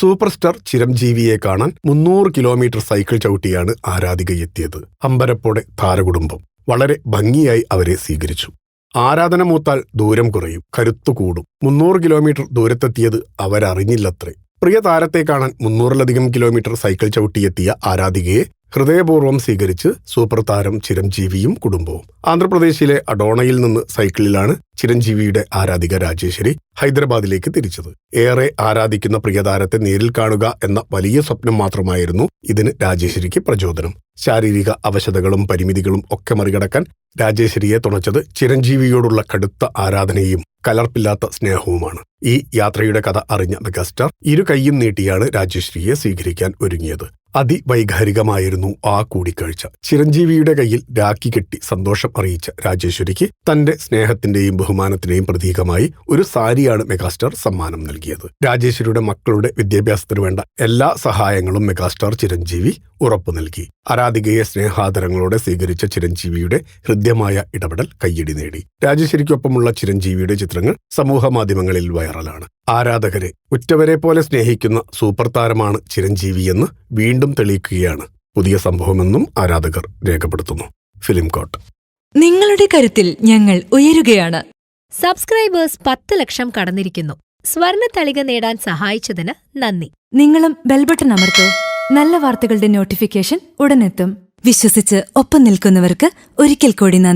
Super star ചിരഞ്ജീവിയെ കാണാൻ മുന്നൂറ് kilometre cycle ചവിട്ടിയാണ് ആരാധിക എത്തിയത് അമ്പരപ്പോടെ താരകുടുംബം വളരെ ഭംഗിയായി അവരെ സ്വീകരിച്ചു. ആരാധന മൂത്താൽ ദൂരം കുറയും കരുത്തു കൂടും. മുന്നൂറ് കിലോമീറ്റർ ദൂരത്തെത്തിയത് അവരറിഞ്ഞില്ലത്രേ. പ്രിയ താരത്തെ കാണാൻ മുന്നൂറിലധികം കിലോമീറ്റർ സൈക്കിൾ ചവിട്ടിയെത്തിയ ആരാധികയെ ഹൃദയപൂർവം സ്വീകരിച്ച് സൂപ്പർ താരം ചിരഞ്ജീവിയും കുടുംബവും. ആന്ധ്രാപ്രദേശിലെ അഡോണയിൽ നിന്ന് സൈക്കിളിലാണ് ചിരഞ്ജീവിയുടെ ആരാധിക രാജേശ്വരി ഹൈദരാബാദിലേക്ക് തിരിച്ചത്. ഏറെ ആരാധിക്കുന്ന പ്രിയതാരത്തെ നേരിൽ കാണുക എന്ന വലിയ സ്വപ്നം മാത്രമായിരുന്നു ഇതിന് രാജേശ്വരിക്ക് പ്രചോദനം. ശാരീരിക അവശതകളും പരിമിതികളും ഒക്കെ മറികടക്കാൻ രാജേശ്വരിയെ തുണച്ചത് ചിരഞ്ജീവിയോടുള്ള കടുത്ത ആരാധനയും കലർപ്പില്ലാത്ത സ്നേഹവുമാണ്. ഈ യാത്രയുടെ കഥ അറിഞ്ഞ മെഗാസ്റ്റാർ ഇരു കൈയും നീട്ടിയാണ് രാജേശ്വരിയെ സ്വീകരിക്കാൻ ഒരുങ്ങിയത്. അതിവൈകാരികമായിരുന്നു ആ കൂടിക്കാഴ്ച. ചിരഞ്ജീവിയുടെ കയ്യിൽ രാഖി കെട്ടി സന്തോഷം അറിയിച്ച രാജേശ്വരിക്ക് തന്റെ സ്നേഹത്തിന്റെയും ബഹുമാനത്തിന്റെയും പ്രതീകമായി ഒരു സാരിയാണ് മെഗാസ്റ്റാർ സമ്മാനം നൽകിയത്. രാജേശ്വരിയുടെ മക്കളുടെ വിദ്യാഭ്യാസത്തിന് വേണ്ട എല്ലാ സഹായങ്ങളും മെഗാസ്റ്റാർ ചിരഞ്ജീവി ഉറപ്പു നൽകി. ആരാധികയെ സ്നേഹാദരങ്ങളോടെ സ്വീകരിച്ച ചിരഞ്ജീവിയുടെ ഹൃദ്യമായ ഇടപെടൽ കയ്യടി നേടി. രാജേശ്വരിക്കൊപ്പമുള്ള ചിരഞ്ജീവിയുടെ ചിത്രങ്ങൾ സമൂഹ മാധ്യമങ്ങളിൽ വൈറലാണ്. ആരാധകരെ ഉറ്റവരെ പോലെ സ്നേഹിക്കുന്ന സൂപ്പർ താരമാണ് ചിരഞ്ജീവി എന്ന് വീണ്ടും തെളിയിക്കുകയാണ്. പുതിയ സംഭവമെന്നും ആരാധകർ രേഖപ്പെടുത്തുന്നു. ഫിലിം കോട്ട്. നിങ്ങളുടെ കരുത്തിൽ ഞങ്ങൾ ഉയരുകയാണ്. സബ്സ്ക്രൈബേഴ്സ് പത്ത് ലക്ഷം കടന്നിരിക്കുന്നു. സ്വർണ തളിക നേടാൻ സഹായിച്ചതിന് നന്ദി. നിങ്ങളും ബെൽബട്ടൺ അമർത്തോ. നല്ല വാർത്തകളുടെ നോട്ടിഫിക്കേഷൻ ഉടനെത്തും. വിശ്വസിച്ച് ഒപ്പം നിൽക്കുന്നവർക്ക് ഒരിക്കൽ കൂടി നന്ദി.